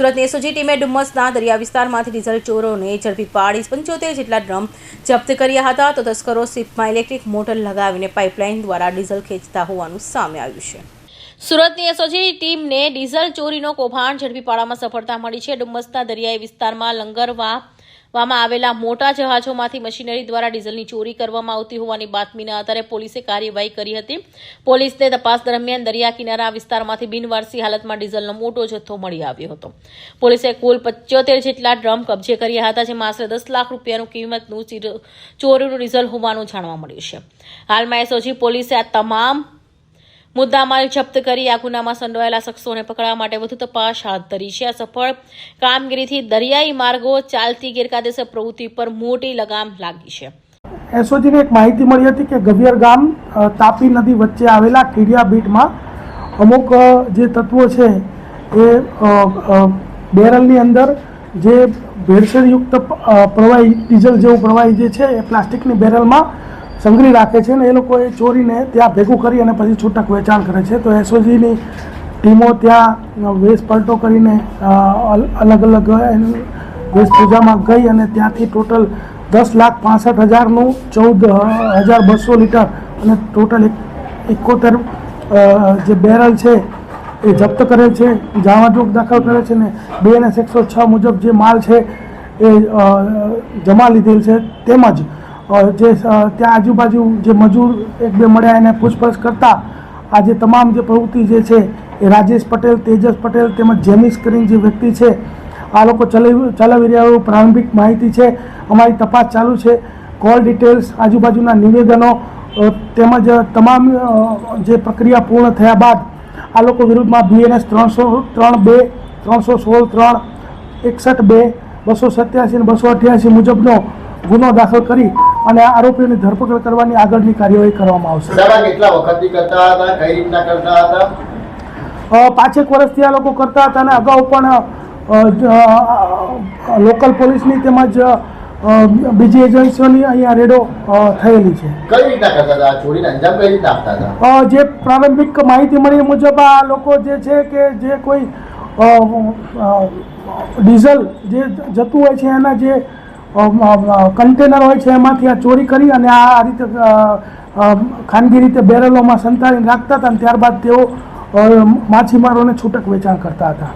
સુરતની એસઓજી ટીમે ડુમ્મસના દરિયા વિસ્તારમાંથી ડીઝલ ચોરોને ઝડપી પાડી પંચોતેર જેટલા ડ્રમ જપ્ત કર્યા હતા તો તસ્કરો શિપમાં ઇલેક્ટ્રિક મોટર લગાવીને પાઇપલાઇન દ્વારા ડીઝલ ખેંચતા હોવાનું સામે આવ્યું છે. સુરતની એસઓજી ટીમને ડીઝલ ચોરીનો કૌભાંડ ઝડપી પાડવામાં સફળતા મળી છે. ડુમ્મસના દરિયાઈ વિસ્તારમાં લંગરવા વામાં આવેલા મોટા જહાજોમાંથી મશીનરી દ્વારા ડીઝલની ચોરી કરવામાં આવતી હોવાની બાતમીના આધારે પોલીસે કાર્યવાહી કરી હતી. પોલીસને તપાસ દરમિયાન દરિયા કિનારા વિસ્તારમાંથી બિનવારસી હાલતમાં ડીઝલનો મોટો જથ્થો મળી આવ્યો હતો. પોલીસે કુલ પંચોતેર જેટલા ડ્રમ કબજે કર્યા હતા, જેમાં આશરે દસ લાખ રૂપિયાનું કિંમતનું ચોરીનું ડીઝલ હોવાનું જાણવા મળ્યું છે. હાલમાં એસઓજી પોલીસે આ તમામ મુદ્દામાલ જપ્ત કરી આ ગુનામાં સંડોવાયેલા શખ્સોને પકડવા માટે વધુ તપાસ હાથ ધરી છે. આ સફળ કામગીરીથી દરિયાઈ માર્ગો ચાલતી ગેરકાયદેસર પ્રવૃત્તિ પર મોટી લગામ લાગી છે. એસઓજીને એક માહિતી મળી હતી કે ગવિયર ગામ તાપી નદી વચ્ચે આવેલા કીડિયા બીટમાં અમુક જે તત્વો છે એ બેરલની અંદર જે ભેળસેળયુક્ત પ્રવાહી, ડીઝલ જેવું પ્રવાહી જે છે એ પ્લાસ્ટિકની બેરલમાં સંગ્રહી રાખે છે ને એ લોકો એ ચોરીને ત્યાં ભેગું કરી અને પછી છૂટક વેચાણ કરે છે. તો એસઓજીની ટીમો ત્યાં વેશ પલટો કરીને અલગ અલગ એની વેશભૂષામાં ગઈ અને ત્યાંથી ટોટલ દસ લાખ પાસઠ હજારનું ચૌદ હજાર બસો લીટર અને ટોટલ એક, એકોતેર જે બેરલ છે એ જપ્ત કરે છે જાવાજોગ દાખલ કરે છે ને બે અને એકસો છ મુજબ જે માલ છે એ જમા લીધેલ છે. તેમજ જે ત્યાં આજુબાજુ જે મજૂર એક બે મળ્યા એને પૂછપરછ કરતા આજે તમામ જે પ્રવૃત્તિ જે છે એ રાજેશ પટેલ, તેજસ પટેલ તેમજ જેમિસ કરીને જે વ્યક્તિ છે, આ લોકો ચલાવી ચલાવી રહ્યા એવું પ્રારંભિક માહિતી છે. અમારી તપાસ ચાલુ છે. કોલ ડિટેલ્સ આજુબાજુના નિવેદનો તેમજ તમામ જે પ્રક્રિયા પૂર્ણ થયા બાદ આ લોકો વિરુદ્ધમાં બીએનએસ ત્રણસો, ત્રણ બે, ત્રણસો સોળ ત્રણ, એકસઠ બે, બસો સત્યાસી અને બસો અઠ્યાસી મુજબનો ગુનો દાખલ કરી અને આરોપીઓની ધરપકડ કરવાની આગળની કાર્યવાહી કરવામાં આવશે. દાદા કેટલા વખતથી કરતા હતા? કઈ રીતના કરતા હતા? પાંચેક વર્ષથી આ લોકો કરતા હતા અને અગાઉ પણ લોકલ પોલીસની તેમજ બીજી એજન્સીઓની અહીંયા રેડો થયેલી છે. કઈ રીતના કરતા હતા? ચોરીને અંજામ કઈ રીતના આપતા હતા? જે પ્રારંભિક માહિતી મળી મુજબ આ લોકો જે છે કે જે કોઈ ડીઝલ જે જતું હોય છે એના જે કન્ટેનર હોય છે એમાંથી આ ચોરી કરી અને આ રીતે ખાનગી રીતે બેરલોમાં સંતાડીને રાખતા હતા અને ત્યારબાદ તેઓ માછીમારોને છૂટક વેચાણ કરતા હતા.